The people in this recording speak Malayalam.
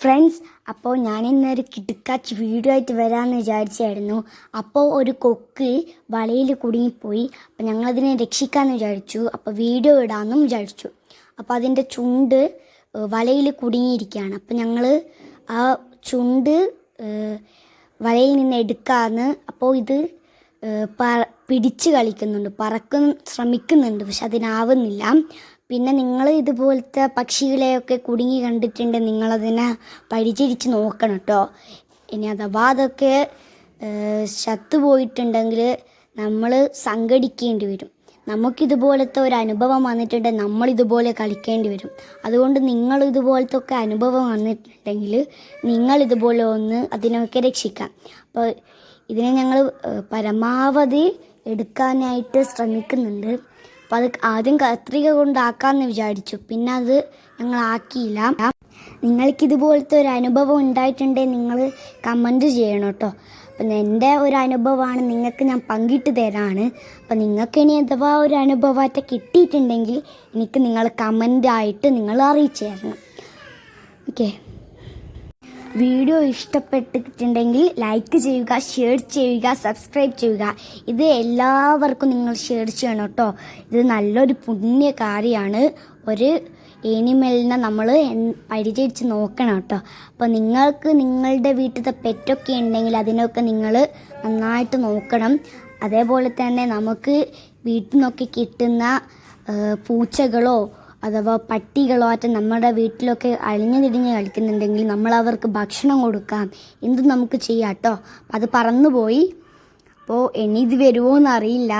ഫ്രണ്ട്സ് അപ്പോൾ ഞാൻ ഇന്നൊരു കിടുക്കാച്ച് വീഡിയോ ആയിട്ട് വരാമെന്ന് വിചാരിച്ചായിരുന്നു. അപ്പോൾ ഒരു കൊക്ക് വളയിൽ കുടുങ്ങിപ്പോയി. അപ്പോൾ ഞങ്ങളതിനെ രക്ഷിക്കാമെന്ന് വിചാരിച്ചു. അപ്പോൾ വീഡിയോ ഇടാമെന്നും വിചാരിച്ചു. അപ്പോൾ അതിന്റെ ചുണ്ട് വലയിൽ കുടുങ്ങിയിരിക്കുകയാണ്. അപ്പോൾ ഞങ്ങൾ ആ ചുണ്ട് വലയിൽ നിന്ന് എടുക്കാമെന്ന് അപ്പോൾ ഇത് പിടിച്ച് കളിക്കുന്നുണ്ട് പറക്കും ശ്രമിക്കുന്നുണ്ട് പക്ഷെ അതിനാവുന്നില്ല. പിന്നെ നിങ്ങൾ ഇതുപോലത്തെ പക്ഷികളെയൊക്കെ കുടുങ്ങി കണ്ടിട്ടുണ്ട് നിങ്ങളതിനെ പരിചരിച്ച് നോക്കണം കേട്ടോ ഇനി അഥവാ അതൊക്കെ ചത്തുപോയിട്ടുണ്ടെങ്കിൽ നമ്മൾ സംഘടിക്കേണ്ടി വരും. നമുക്കിതുപോലത്തെ ഒരു അനുഭവം വന്നിട്ടുണ്ടെങ്കിൽ നമ്മളിതുപോലെ കളിക്കേണ്ടി വരും. അതുകൊണ്ട് നിങ്ങൾ ഇതുപോലത്തെ ഒക്കെ അനുഭവം വന്നിട്ടുണ്ടെങ്കിൽ നിങ്ങളിതുപോലെ ഒന്ന് അതിനൊക്കെ രക്ഷിക്കാം. അപ്പോൾ ഇതിനെ ഞങ്ങൾ പരമാവധി എടുക്കാനായിട്ട് ശ്രമിക്കുന്നുണ്ട്. അപ്പോൾ അത് ആദ്യം കത്രിക കൊണ്ടാക്കാമെന്ന് വിചാരിച്ചു. പിന്നെ അത് ഞങ്ങൾ ആക്കിയില്ല നിങ്ങൾക്ക് ഇതുപോലത്തെ ഒരു അനുഭവം ഉണ്ടായിട്ടുണ്ടെങ്കിൽ നിങ്ങൾ കമന്റ് ചെയ്യണം കേട്ടോ. അപ്പം എന്റെ ഒരു അനുഭവമാണ് നിങ്ങൾക്ക് ഞാൻ പങ്കിട്ട് തരാണ്. അപ്പം നിങ്ങൾക്ക് ഇനി അഥവാ ഒരു അനുഭവമായിട്ട് കിട്ടിയിട്ടുണ്ടെങ്കിൽ എനിക്ക് നിങ്ങൾ കമന്റായിട്ട് നിങ്ങൾ അറിയിച്ചു തരണം. ഓക്കെ. വീഡിയോ ഇഷ്ടപ്പെട്ടിട്ടുണ്ടെങ്കിൽ ലൈക്ക് ചെയ്യുക ഷെയർ ചെയ്യുക സബ്സ്ക്രൈബ് ചെയ്യുക. ഇത് എല്ലാവർക്കും നിങ്ങൾ ഷെയർ ചെയ്യണം കേട്ടോ ഇത് നല്ലൊരു പുണ്യ കാര്യമാണ്. ഒരു ഏനിമലിനെ നമ്മൾ പരിചയിച്ച് നോക്കണം കേട്ടോ അപ്പോൾ നിങ്ങൾക്ക് നിങ്ങളുടെ വീട്ടിലത്തെ പെറ്റൊക്കെ ഉണ്ടെങ്കിൽ അതിനൊക്കെ നിങ്ങൾ നന്നായിട്ട് നോക്കണം. അതേപോലെ തന്നെ നമുക്ക് വീട്ടിൽ നിന്നൊക്കെ കിട്ടുന്ന പൂച്ചകളോ അഥവാ പട്ടികളോ ആയിട്ട് നമ്മുടെ വീട്ടിലൊക്കെ അഴിഞ്ഞു തിരിഞ്ഞ് കളിക്കുന്നുണ്ടെങ്കിൽ നമ്മൾ അവർക്ക് ഭക്ഷണം കൊടുക്കാം. എന്തും നമുക്ക് ചെയ്യാം കേട്ടോ അത് പറന്നുപോയി. അപ്പോൾ ഇനി ഇത് വരുമോ എന്നറിയില്ല